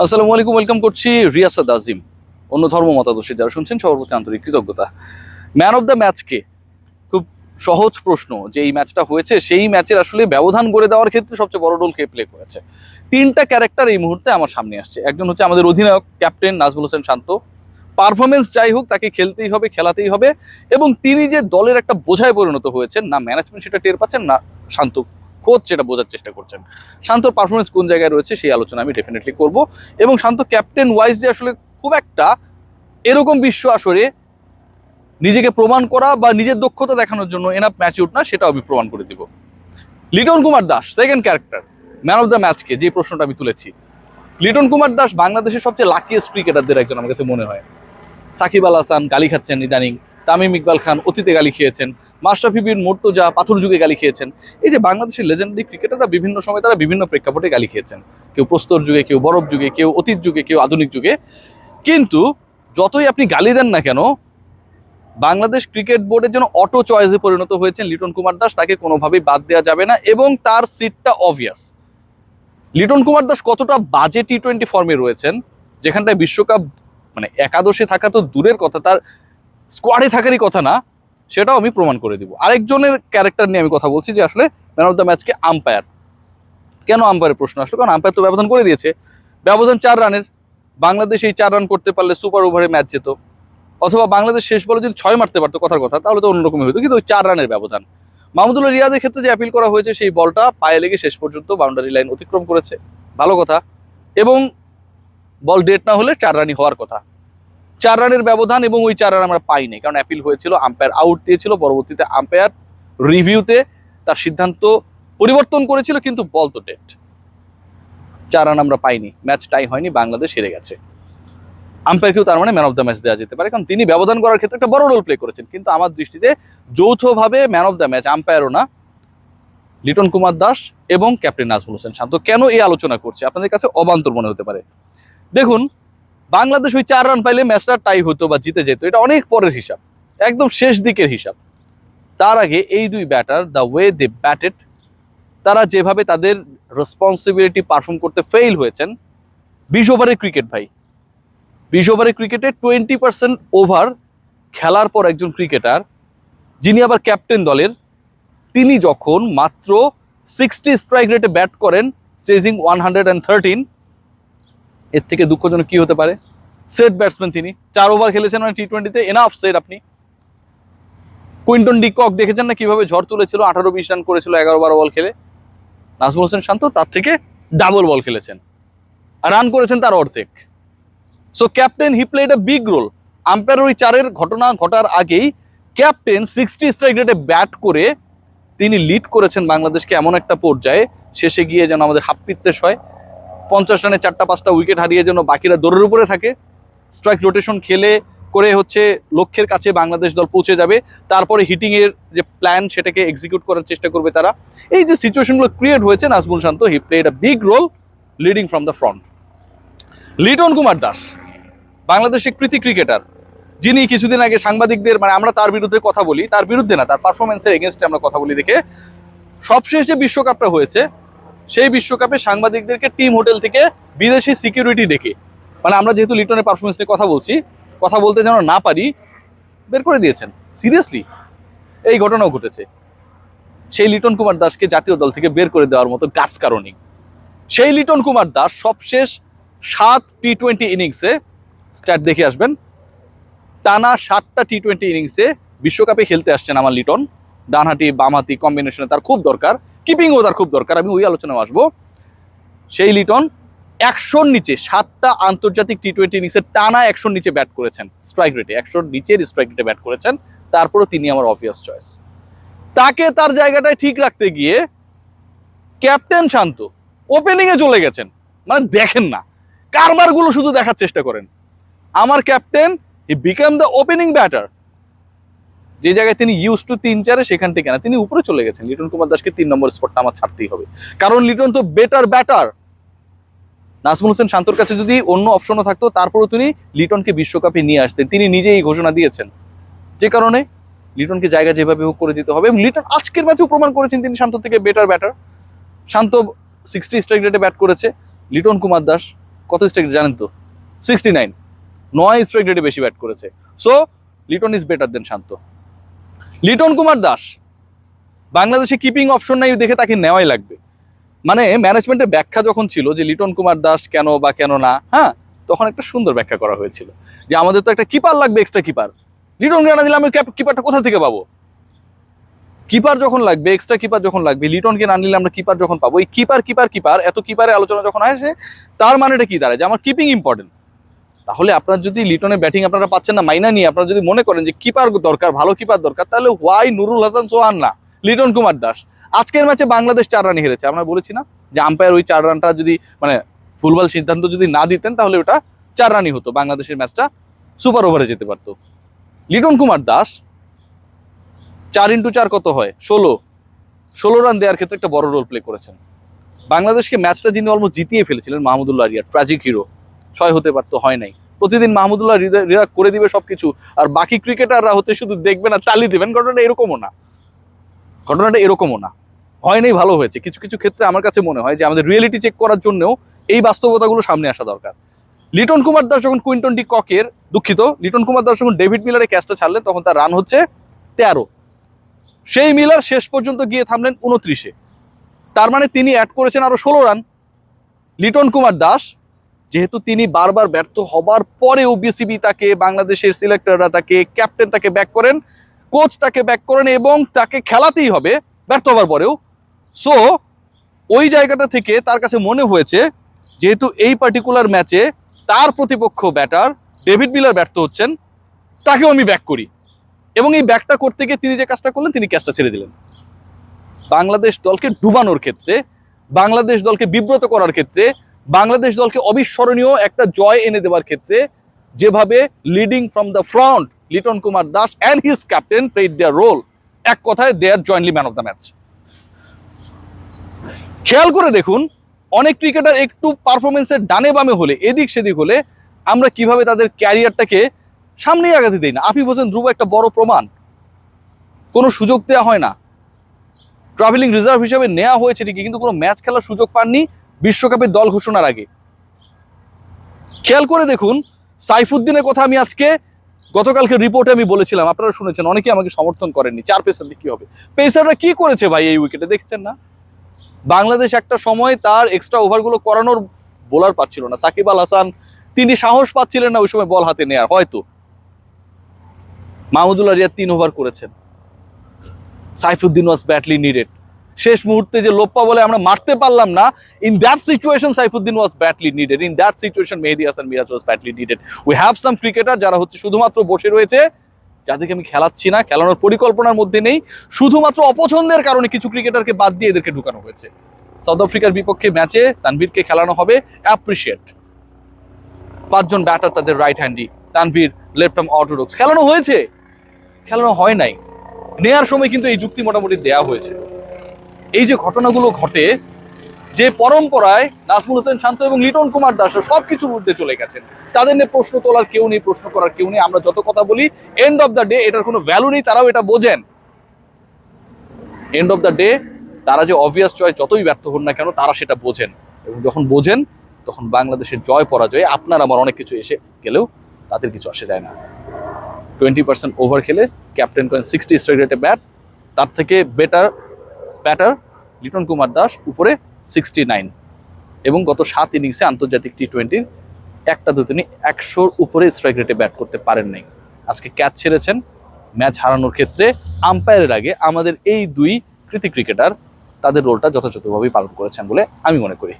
আসসালামু আলাইকুম, ওয়েলকাম করছি রিয়াসাদ আজিম, অন্য ধর্ম মতাদর্শী যারা শুনছেন, সবার প্রতি আন্তরিক কৃতজ্ঞতা। ম্যান অফ দ্য ম্যাচকে খুব সহজ প্রশ্ন যে এই ম্যাচটা হয়েছে, সেই ম্যাচের আসলে ব্যবধান করে দেওয়ার ক্ষেত্রে সবচেয়ে বড় রোল কে প্লে করেছে। তিনটা ক্যারেক্টার এই মুহূর্তে আমার সামনে আসছে। একজন হচ্ছে আমাদের অধিনায়ক ক্যাপ্টেন নাজমুল হোসেন শান্ত। পারফরমেন্স যাই হোক, তাকে খেলতেই হবে, খেলাতেই হবে। এবং তিনি যে দলের একটা বোঝায় পরিণত হয়েছেন, না ম্যানেজমেন্ট সেটা টের পাচ্ছেন, না শান্ত কোচ সেটা বোঝার চেষ্টা করছেন। শান্তর পারফরমেন্স কোন জায়গায় রয়েছে সেই আলোচনা আমি ডেফিনেটলি করব এবং শান্ত ক্যাপ্টেন ওয়াইজ যে আসলে খুব একটা এরকম বিশ্ব আসরে নিজেকে প্রমাণ করা বা নিজের দক্ষতা দেখানোর জন্য এনাফ ম্যাচে উঠ না সেটাও আমি প্রমাণ করে দিব। Liton Kumar Das second character man of the ম্যাচকে যে প্রশ্নটা আমি তুলেছি। লিটন কুমার দাস বাংলাদেশের সবচেয়ে লাকিয়েস্ট ক্রিকেটারদের একজন আমার কাছে মনে হয়। সাকিব আল হাসান, গালি খাচ্ছেন ইদানিং। তামিম ইকবাল খান অতীতে গালি খেয়েছেন। মাশরাফি বিন মোর্তজা পাথর যুগে গালি খেয়েছেন। এই যে বাংলাদেশের লেজেন্ডারি ক্রিকেটাররা বিভিন্ন সময় তারা বিভিন্ন প্রেক্ষাপটে গালি খেয়েছেন। কেউ প্রস্তর যুগে, কেউ বরফ যুগে, কেউ অতীত যুগে, কেউ আধুনিক যুগে। কিন্তু যতই আপনি গালি দেন না কেন, বাংলাদেশ ক্রিকেট বোর্ডের জন্য অটো চয়েসে পরিণত হয়েছেন লিটন কুমার দাস, তাকে কোনোভাবেই বাদ দেওয়া যাবে না এবং তার সিটটা অবভিয়াস লিটন কুমার দাস কতটা বাজে টি টোয়েন্টি ফর্মে রয়েছেন, যেখানটায় বিশ্বকাপ মানে একাদশে থাকা তো দূরের কথা, তার স্কোয়াডে থাকারই কথা না সেটাও আমি প্রমাণ করে দিব। আরেকজনের ক্যারেক্টার নিয়ে আমি কথা বলছি যে আসলে ম্যান অফ দ্য ম্যাচকে আম্পায়ার কেন আম্পায়ারের প্রশ্ন আসলো? কারণ আম্পায়ার তো ব্যবধান করে দিয়েছে। ব্যবধান চার রানের। বাংলাদেশ এই চার রান করতে পারলে সুপার ওভারে ম্যাচ যেত। অথবা বাংলাদেশ শেষ বলে যদি ছয় মারতে পারতো কথার কথা, তাহলে তো অন্যরকমই হতো। কিন্তু ওই চার রানের ব্যবধান। মাহমুদুল্লাহ রিয়াজের ক্ষেত্রে যে অ্যাপিল করা হয়েছে, সেই বলটা পায়ে লেগে শেষ পর্যন্ত বাউন্ডারি লাইন অতিক্রম করেছে। ভালো কথা। এবং বল ডেট না হলে চার রানই হওয়ার কথা। চার রানের ব্যবধান এবং ওই চার রান আমরা পাইনি কারণ অ্যাপিল হয়েছিল আম্পায়ার আউট দিয়েছিল, পরবর্তীতে আম্পায়ার রিভিউতে তার সিদ্ধান্ত পরিবর্তন করেছিল, কিন্তু বল তো ডেট চার রান আমরা পাইনি ম্যাচ টাই হয়নি, বাংলাদেশ হেরে গেছে। আম্পায়ারকেও তার মানে ম্যান অফ দ্য ম্যাচ দেওয়া যেতে পারে, কারণ তিনি ব্যবধান করার ক্ষেত্রে একটা বড় রোল প্লে করেছেন। কিন্তু আমার দৃষ্টিতে যৌথভাবে ম্যান অফ দ্য ম্যাচ আম্পায়ারও না, লিটন কুমার দাস এবং ক্যাপ্টেন নাজমুল হোসেন শান্ত কেন এই আলোচনা করছে? আপনাদের কাছে অবান্তর মনে হতে পারে। দেখুন বাংলাদেশ ওই চার রান পাইলে ম্যাচটা টাই হতো বা জিতে যেত। এটা অনেক পরের হিসাব। একদম শেষ দিকের হিসাব। তার আগে এই দুই batter the way they batted তারা যেভাবে তাদের রেসপন্সিবিলিটি পারফর্ম করতে ফেইল হয়েছেন, বিশ ওভারের ক্রিকেট ভাই। বিশ ওভারের ক্রিকেটে টোয়েন্টি পার্সেন্ট ওভার খেলার পর একজন ক্রিকেটার যিনি আবার ক্যাপ্টেন দলের, তিনি যখন মাত্র সিক্সটি স্ট্রাইক রেটে ব্যাট করেন chasing one hundred and thirteen এর থেকে দুঃখজনক কি হতে পারে? সেট ব্যাটসম্যান তিনি। চার ওভার খেলেছেন মানে টি টোয়েন্টিতে এনাফ সেট আপনি। কুইন্টন ডি কক দেখেছেন না কীভাবে ঝড় তুলেছিল? আঠারো বিশ রান করেছিল, এগারো বারো বল খেলে। নাজমুল হোসেন শান্ত তার থেকে ডাবল বল খেলেছেন। রান করেছেন তার অর্ধেক। So captain he played a big role umpire ওই চারের ঘটনা ঘটার আগেই ক্যাপ্টেন সিক্সটি স্ট্রাইক রেটে ব্যাট করে তিনি লিড করেছেন বাংলাদেশকে এমন একটা পর্যায়ে। শেষে গিয়ে যেন আমাদের হাফ পিত্তেশ হয় পঞ্চাশ রানে চারটা, পাঁচটা উইকেট হারিয়ে যেন বাকিরা দৌড়ের উপরে থাকে। স্ট্রাইক রোটেশন খেলে করে হচ্ছে লক্ষ্যের কাছে বাংলাদেশ দল পৌঁছে যাবে। তারপরে হিটিংয়ের যে প্ল্যান সেটাকে এক্সিকিউট করার চেষ্টা করবে তারা। এই যে সিচুয়েশনগুলো ক্রিয়েট হয়েছে Nazmul Shanto he played a big role leading from the front Liton Kumar Das বাংলাদেশের কৃতি ক্রিকেটার যিনি কিছুদিন আগে সাংবাদিকদের মানে আমরা তার বিরুদ্ধে কথা বলি, তার বিরুদ্ধে না, তার পারফরমেন্সের এগেনস্টে আমরা কথা বলি দেখে সবশেষ যে বিশ্বকাপটা হয়েছে। সেই বিশ্বকাপে সাংবাদিকদেরকে টিম হোটেল থেকে বিদেশি সিকিউরিটি ডেকে। মানে আমরা যেহেতু লিটনের পারফরমেন্স নিয়ে কথা বলছি, কথা বলতে যেন না পারি, বের করে দিয়েছেন। সিরিয়াসলি এই ঘটনাও ঘটেছে। সেই লিটন কুমার দাসকে জাতীয় দল থেকে বের করে দেওয়ার মতো গাছ কারণই সেই লিটন কুমার দাস সবশেষ সাত টি টোয়েন্টি ইনিংসে স্ট্যাট দেখে আসবেন, টানা সাতটা টি টোয়েন্টি ইনিংসে বিশ্বকাপে খেলতে আসছেন আমার লিটন। ডানহাতি, বামহাতি কম্বিনেশনে তার খুব দরকার। কিপিংও তার খুব দরকার, আমি ওই আলোচনায় আসব। সেই লিটন একশোর নিচে, সাতটা আন্তর্জাতিক টি টোয়েন্টি ইনিংসে টানা একশোর নিচে ব্যাট করেছেন স্ট্রাইক রেটে একশোর নিচের স্ট্রাইক রেটে ব্যাট করেছেন, তারপরেও তিনি আমার অবভিয়াস চয়েস তাকে তার জায়গাটায় ঠিক রাখতে গিয়ে ক্যাপ্টেন শান্ত ওপেনিংয়ে চলে গেছেন। মানে দেখেন না, কারবারগুলো শুধু দেখার চেষ্টা করেন। আমার captain he became the opening batter যে জায়গায় তিনি ইউজ টু তিন চারে, সেখান থেকে না। তিনি উপরে চলে গেছেন। লিটন কুমার দাসকে তিন নম্বর স্পটটা আমার ছাড়তেই হবে। কারণ লিটন তো বেটার ব্যাটার নাজমুল হোসেন শান্তর কাছে যদি অন্য অপশনও থাকতো, তারপরেও তিনি লিটনকে বিশ্বকাপে নিয়ে আসতেন। তিনি নিজেই ঘোষণা দিয়েছেন। যে কারণে লিটনকে জায়গা যেভাবে হোক করে দিতে হবে। এবং লিটন আজকের ম্যাচেও প্রমাণ করেছেন তিনি শান্ত থেকে better batter Shanto sixty strike রেটে ব্যাট করেছে। লিটন কুমার দাস কত স্ট্রাইক জানেন তো? সিক্সটি নাইন নয় স্ট্রাইক রেটে বেশি ব্যাট করেছে। So Liton is better than Shanto. Liton Kumar Das. বাংলাদেশে কিপিং অপশন নাই, দেখে তাকে নেওয়াই লাগবে। মানে ম্যানেজমেন্টের ব্যাখ্যা যখন ছিল যে লিটন কুমার দাস কেন বা কেন না হ্যাঁ তখন একটা সুন্দর ব্যাখ্যা করা হয়েছিল। যে আমাদের তো একটা কিপার লাগবে এক্সট্রা কিপার লিটন না দিলে আমি কিপারটা কোথা থেকে পাবো? কিপার যখন লাগবে এক্সট্রা কিপার যখন লাগবে, লিটনকে না নিলে আমরা কিপার যখন পাবো? এই কিপার কিপার কিপার এত কিপারের আলোচনা যখন আসে, তার মানেটা কি দাঁড়ায়? যে আমার কিপিং ইম্পর্টেন্ট তাহলে আপনার যদি লিটনের ব্যাটিং আপনারা পাচ্ছেন না, মাইনা নিয়ে আপনারা যদি মনে করেন যে কিপার দরকার, ভালো কিপার দরকার, তাহলে ওয়াই নুরুল হাসান সোহান না? লিটন কুমার দাস। আজকের ম্যাচে বাংলাদেশ চার রানে হেরেছে। আমরা বলেছি না যে আম্পায়ার ওই চার রানটা যদি মানে ফুটবল সিদ্ধান্ত যদি না দিতেন, তাহলে ওটা চার রানই হতো। বাংলাদেশের ম্যাচটা সুপার ওভারে যেতে পারতো। লিটন কুমার দাস, চার ইন্টু চার কত হয়? ষোলো। ষোলো রান দেওয়ার ক্ষেত্রে একটা বড় রোল প্লে করেছেন। বাংলাদেশকে ম্যাচটা যিনি অলমোস্ট জিতিয়ে ফেলেছিলেন, মাহমুদুল্লাহ রিয়া ট্র্যাজিক হিরো ছয় হতে পারতো, হয় নাই। প্রতিদিন মাহমুদুল্লাহ রিয়া করে দিবে সবকিছু, আর বাকি ক্রিকেটাররা হতে শুধু দেখবে না, তালি দেবেন। ঘটনাটা এরকমও না। ঘটনাটা এরকমও না। হয় নাই, ভালো হয়েছে। কিছু কিছু ক্ষেত্রে আমার কাছে মনে হয় যে আমাদের রিয়েলিটি চেক করার জন্যও এই বাস্তবতাগুলো সামনে আসা দরকার। লিটন কুমার দাস যখন কুইন্টন ডি ককের দুঃখিত, লিটন কুমার দাস যখন ডেভিড মিলারের ক্যাচটা ছাড়লেন, তখন তার রান হচ্ছে তেরো। সেই মিলার শেষ পর্যন্ত গিয়ে থামলেন উনত্রিশে তার মানে তিনি অ্যাড করেছেন আরও ষোলো রান লিটন কুমার দাস যেহেতু তিনি বারবার ব্যর্থ হবার পরেও বিসিবি তাকে, বাংলাদেশের সিলেক্টররা তাকে ক্যাপ্টেন তাকে ব্যাক করেন কোচ তাকে ব্যাক করেন এবং তাকে খেলাতেই হবে ব্যর্থ হবার পরেও। সো ওই জায়গাটা থেকে তার কাছে মনে হয়েছে, যেহেতু এই পার্টিকুলার ম্যাচে তার প্রতিপক্ষ ব্যাটার ডেভিড মিলার ব্যর্থ হচ্ছেন, তাকেও আমি ব্যাক করি। এবং এই ব্যাকটা করতে গিয়ে তিনি যে কাজটা করলেন, তিনি ক্যাচটা ছেড়ে দিলেন। বাংলাদেশ দলকে ডুবানোর ক্ষেত্রে, বাংলাদেশ দলকে বিব্রত করার ক্ষেত্রে বাংলাদেশ দলকে অবিস্মরণীয় একটা জয় এনে দেওয়ার ক্ষেত্রে যেভাবে leading from the front Liton Kumar Das and his captain played their role এক কথায় they are jointly man of the match খেয়াল করে দেখুন, অনেক ক্রিকেটার একটু পারফরমেন্সের ডানে বামে হলে, এদিক সেদিক হলে আমরা কীভাবে তাদের ক্যারিয়ারটাকে সামনেই আগাতে দিই না। আফিফ হোসেন ধ্রুব একটা বড় প্রমাণ। কোনো সুযোগ দেওয়া হয় না। ট্রাভেলিং রিজার্ভ হিসেবে নেওয়া হয়েছে ঠিকই, কিন্তু কোনো ম্যাচ খেলার সুযোগ পাননি। বিশ্বকাপের দল ঘোষণার আগে। খেয়াল করে দেখুন, সাইফুদ্দিনের কথা আমি আজকে গতকালকে রিপোর্টে আমি বলেছিলাম, আপনারা শুনেছেন, অনেকে আমাকে সমর্থন করেননি, চার পেসার দিয়ে কি হবে? পেসাররা কি করেছে ভাই এই উইকেটে দেখছেন না? বাংলাদেশ একটা সময় তার এক্সট্রা ওভারগুলো করানোর বোলার পাচ্ছিল না। সাকিব আল হাসান, তিনি সাহস পাচ্ছিলেন না ওই সময় বল হাতে নেয়ার, হয়তো। মাহমুদুল্লাহ রিয়াদ তিন ওভার করেছেন। সাইফুদ্দিন ওয়াজ ব্যাটলি নিডেড শেষ মুহূর্তে যে লোপ্পা বলে আমরা মারতে পারলাম না। In that situation Saifuddin was badly needed in that situation Mehedi Hasan Miraz was badly needed we have some cricketer যারা হচ্ছে শুধুমাত্র বসে রয়েছে, যাদেরকে আমি খেলাচ্ছি না, খেলানোর পরিকল্পনার মধ্যে নেই, শুধুমাত্র অপছন্দের কারণে কিছু ক্রিকেটারকে বাদ দিয়ে এদেরকে ঢুকানো হয়েছে। সাউথ আফ্রিকার বিপক্ষে ম্যাচে তানভীরকে খেলানো হবে অ্যাপ্রিসিয়েট পাঁচজন ব্যাটার তাদের right handy Tanvir left arm orthodox খেলানো হয়েছে, খেলানো হয় নাই। নেয়ার সময় কিন্তু এই যুক্তি মোটামুটি দেয়া হয়েছে। এই যে ঘটনাগুলো ঘটে, যে পরম্পরায় নাজমুল হোসেন শান্ত এবং লিটন কুমার দাস সব কিছুর ঊর্ধ্বে চলে গেছেন। তাদের নিয়ে প্রশ্ন তোলার কেউ নেই, প্রশ্ন করার কেউ নেই। আমরা যত কথা বলি এন্ড অফ দ্য ডে এটার কোনো ভ্যালু নেই, তারাও এটা বোঝেন। এন্ড অফ দ্য ডে তারা যে অবভিয়াস চয়েস যতই ব্যর্থ হন না কেন, তারা সেটা বোঝেন। এবং যখন বোঝেন, তখন বাংলাদেশের জয় পরাজয়ে আপনার আমার অনেক কিছু এসে গেলেও তাদের কিছু আসে যায় না। টোয়েন্টি পার্সেন্ট ওভার খেলে ক্যাপ্টেন করেন সিক্সটি স্ট্রাইক রেটে ব্যাট তার থেকে বেটার ব্যাটার লিটন কুমার দাস উপরে সিক্সটি নাইন এবং গত সাত ইনিংসে আন্তর্জাতিক টি টোয়েন্টির একটা দু তিনি একশোর উপরে স্ট্রাইক রেটে ব্যাট করতে পারেন নাই। আজকে ক্যাচ ছেড়েছেন ম্যাচ হারানোর ক্ষেত্রে আম্পায়ারের আগে আমাদের এই দুই কৃতি ক্রিকেটার তাদের রোলটা যথাযথভাবেই পালন করেছেন বলে আমি মনে করি।